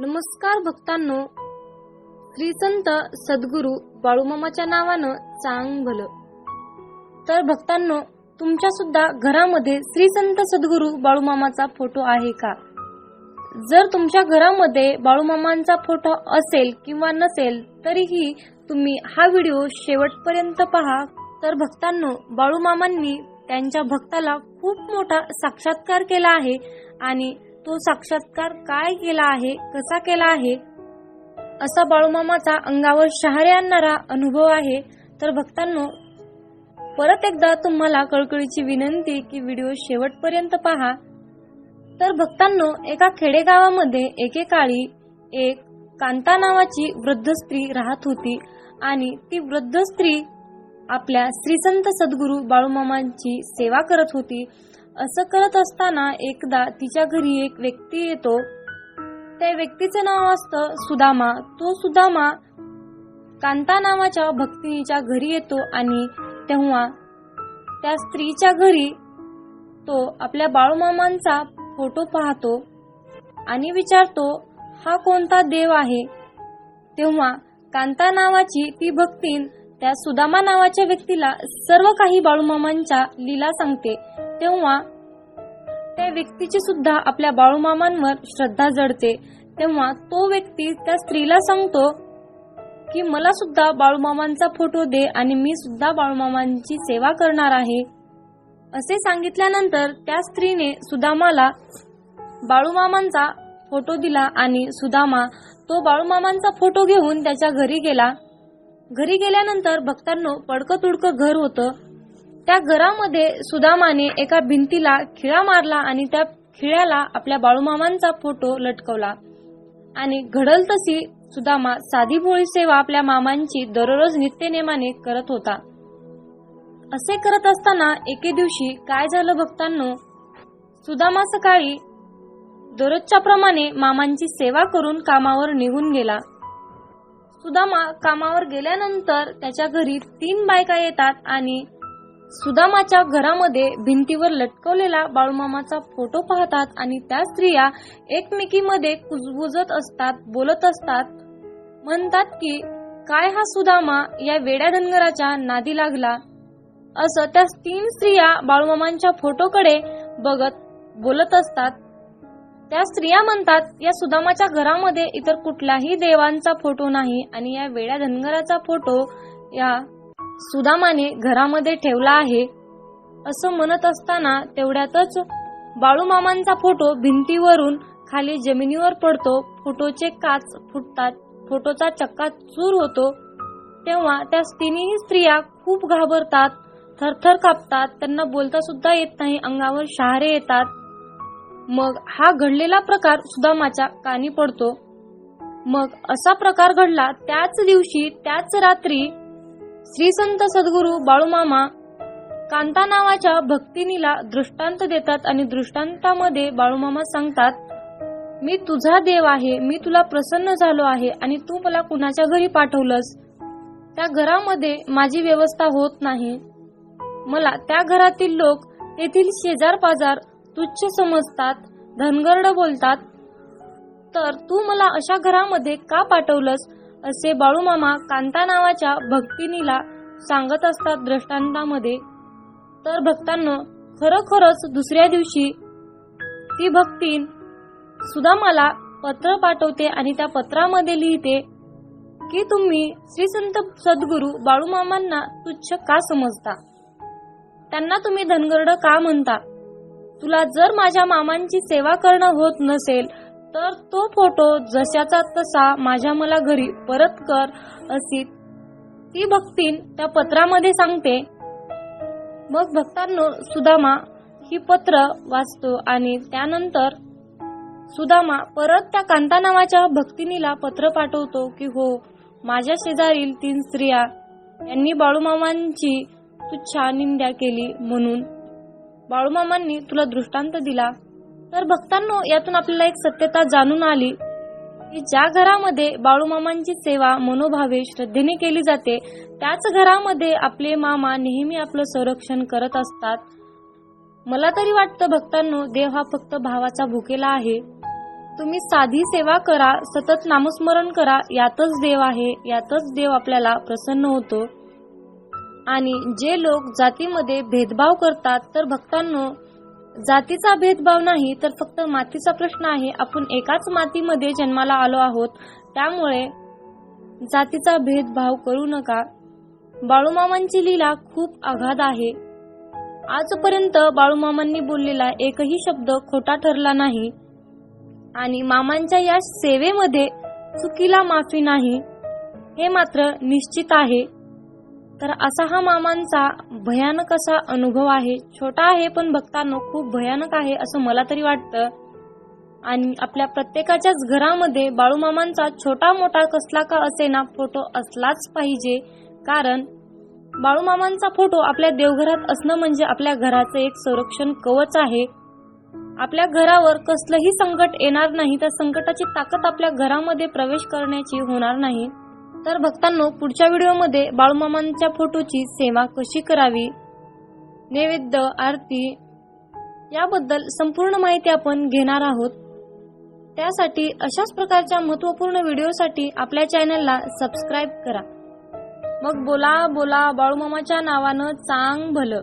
नमस्कार भक्तांनो. श्री संत सद्गुरू बाळूमामाच्या नावानं चांग भलं. तर भक्तांनो तुमच्या सुद्धा घरामध्ये श्री संत सद्गुरू बाळूमामाचा फोटो आहे का? जर तुमच्या घरामध्ये बाळूमामांचा फोटो असेल किंवा नसेल तरीही तुम्ही हा व्हिडिओ शेवटपर्यंत पहा. तर भक्तांनो बाळूमामांनी त्यांच्या भक्ताला खूप मोठा साक्षात्कार केला आहे आणि तो साक्षात्कार काय केला आहे कसा केला आहे? असा बाळूमामाचा अंगावर शहारे आणणारा अनुभव आहे. तर भक्तांनो परत एकदा तुम्हाला कळकळीची विनंती की व्हिडिओ शेवटपर्यंत पहा. तर भक्तांनो एका खेडेगावामध्ये एकेकाळी एक कांता नावाची वृद्ध स्त्री राहत होती आणि ती वृद्ध स्त्री आपल्या श्रीसंत सद्गुरू बाळूमामांची सेवा करत होती. असं करत असताना एकदा तिच्या घरी एक व्यक्ती येतो. त्या व्यक्तीचं नाव असतं सुदामा. तो सुदामा कांता नावाच्या भक्तीच्या घरी येतो आणि तेव्हा त्या स्त्रीच्या घरी तो आपल्या बाळूमामांचा फोटो पाहतो आणि विचारतो हा कोणता देव आहे? तेव्हा कांता नावाची ती भक्तीन त्या सुदामा नावाच्या व्यक्तीला सर्व काही बाळूमामांच्या लीला सांगते. तेव्हा त्या व्यक्तीची सुद्धा आपल्या बाळूमामांवर श्रद्धा जडते. तेव्हा तो व्यक्ती त्या स्त्रीला सांगतो की मला सुद्धा बाळूमामांचा फोटो दे आणि मी सुद्धा बाळूमामांची सेवा करणार आहे. असे सांगितल्यानंतर त्या स्त्रीने सुदामाला बाळूमामांचा फोटो दिला आणि सुदामा तो बाळूमामांचा फोटो घेऊन त्याच्या घरी गेला. घरी गेल्यानंतर भक्तांनो पडकं तुडकं घर होतं. त्या घरामध्ये सुदामाने एका भिंतीला खिळा मारला आणि त्या खिळ्याला आपल्या बाळूमामांचा फोटो लटकवला. आणि घडल तशी सुदामा साधी भोळी सेवा आपल्या मामांची दररोज नित्यनेमाने करत होता. असे करत असताना एके दिवशी काय झालं भक्तांनो? सुदामा सकाळी दररोजच्या प्रमाणे मामांची सेवा करून कामावर निघून गेला. सुदामा कामावर गेल्यानंतर त्याच्या घरी तीन बायका येतात आणि सुदामाच्या घरामध्ये भिंतीवर लटकवलेला बाळूमामाचा फोटो पाहतात आणि त्या स्त्रिया एकमेकीमध्ये कुजबुजत असतात बोलत असतात. म्हणतात की काय हा सुदामा? या वेड्या धनगराच्या नादी लागला. असं त्या तीन स्त्रिया बाळूमामांच्या फोटोकडे बघत बोलत असतात. त्या स्त्रिया म्हणतात या सुदामाच्या घरामध्ये इतर कुठलाही देवांचा फोटो नाही आणि या वेड्या धनगराचा फोटो या सुदामाने घरामध्ये ठेवला आहे. असं म्हणत असताना तेवढ्यातच बाळूमामांचा फोटो भिंतीवरून खाली जमिनीवर पडतो. फोटोचे काच फुटतात. फोटोचा चक्का चूर होतो. तेव्हा त्या तिन्ही स्त्रिया खूप घाबरतात थरथर कापतात. त्यांना बोलता सुद्धा येत नाही. अंगावर शहारे येतात. मग हा घडलेला प्रकार सुदामाच्या कानी पडतो. मग असा प्रकार घडला त्याच दिवशी त्याच रात्री श्री संत सद्गुरू बाळूमामा कांता नावाच्या भक्तिनीला दृष्टांत देतात आणि दृष्टांतामध्ये बाळूमामा सांगतात मी तुझा देव आहे मी तुला प्रसन्न झालो आहे आणि तू मला कुणाच्या घरी पाठवलंस? त्या घरामध्ये माझी व्यवस्था होत नाही. मला त्या घरातील लोक तेथील शेजार पाजार तुच्छ समजतात धनगरड बोलतात. तर तू मला अशा घरामध्ये का पाठवलंस असे बाळूमामा कांता नावाच्या भक्तिनीला सांगत असतात दृष्टांतामध्ये तर भक्तांना खरोखरच दुसऱ्या दिवशी ती भक्तीन सुदामाला पत्र पाठवते आणि त्या पत्रामध्ये लिहिते की तुम्ही श्री संत सद्गुरू बाळूमामांना तुच्छ का समजता? त्यांना तुम्ही धनगरड का म्हणता? तुला जर माझ्या मामांची सेवा करणं होत नसेल तर तो फोटो जशाचा तसा माझ्या मला घरी परत कर अशी ती भक्तीन त्या पत्रामध्ये सांगते. मग भक्तांनो सुदामा ही पत्र वाचतो आणि त्यानंतर सुदामा परत त्या कांता नावाच्या भक्तिनीला पत्र पाठवतो की हो माझ्या शेजारील तीन स्त्रिया यांनी बाळूमामांची तुच्छा निंद्या केली म्हणून बाळूमामांनी तुला दृष्टांत दिला. तर भक्तांनो यातून आपल्याला एक सत्यता जाणून आली की ज्या घरामध्ये बाळूमामांची सेवा मनोभावे श्रद्धेने केली जाते त्याच घरामध्ये आपले मामा नेहमी आपलं संरक्षण करत असतात. मला तरी वाटतं भक्तांनो देव हा फक्त भावाचा भुकेला आहे. तुम्ही साधी सेवा करा सतत नामस्मरण करा यातच देव आहे यातच देव आपल्याला प्रसन्न होतो. आणि जे लोक जातीमध्ये भेदभाव करतात तर भक्तांनो जातीचा भेदभाव नाही तर फक्त मातीचा प्रश्न आहे. आपण एकाच मातीमध्ये जन्माला आलो आहोत. त्यामुळे जातीचा भेदभाव करू नका. बाळूमामांची लीला खूप आघात आहे. आजपर्यंत बाळूमामांनी बोललेला एकही शब्द खोटा ठरला नाही. आणि मामांच्या या सेवेमध्ये चुकीला माफी नाही. हे मात्र निश्चित आहे. तर असा हा मामांचा भयानक असा अनुभव आहे. छोटा आहे पण भक्तांनो खूप भयानक आहे असं मला तरी वाटतं. आणि आपल्या प्रत्येकाच्याच घरामध्ये बाळूमामांचा छोटा मोठा कसला का असेना फोटो असलाच पाहिजे. कारण बाळूमामांचा फोटो आपल्या देवघरात असणं म्हणजे आपल्या घराचं एक संरक्षण कवच आहे. आपल्या घरावर कसलंही संकट येणार नाही तर संकटाची ताकद आपल्या घरामध्ये प्रवेश करण्याची होणार नाही. तर भक्तांनो पुढच्या व्हिडिओमध्ये बाळूमामांच्या फोटोची सेवा कशी करावी? नैवेद्य आरती याबद्दल संपूर्ण माहिती आपण घेणार आहोत. त्यासाठी अशाच प्रकारच्या महत्त्वपूर्ण व्हिडिओसाठी आपल्या चॅनलला सबस्क्राईब करा. मग बोला बोला बाळूमामाच्या नावानं चांग भलं.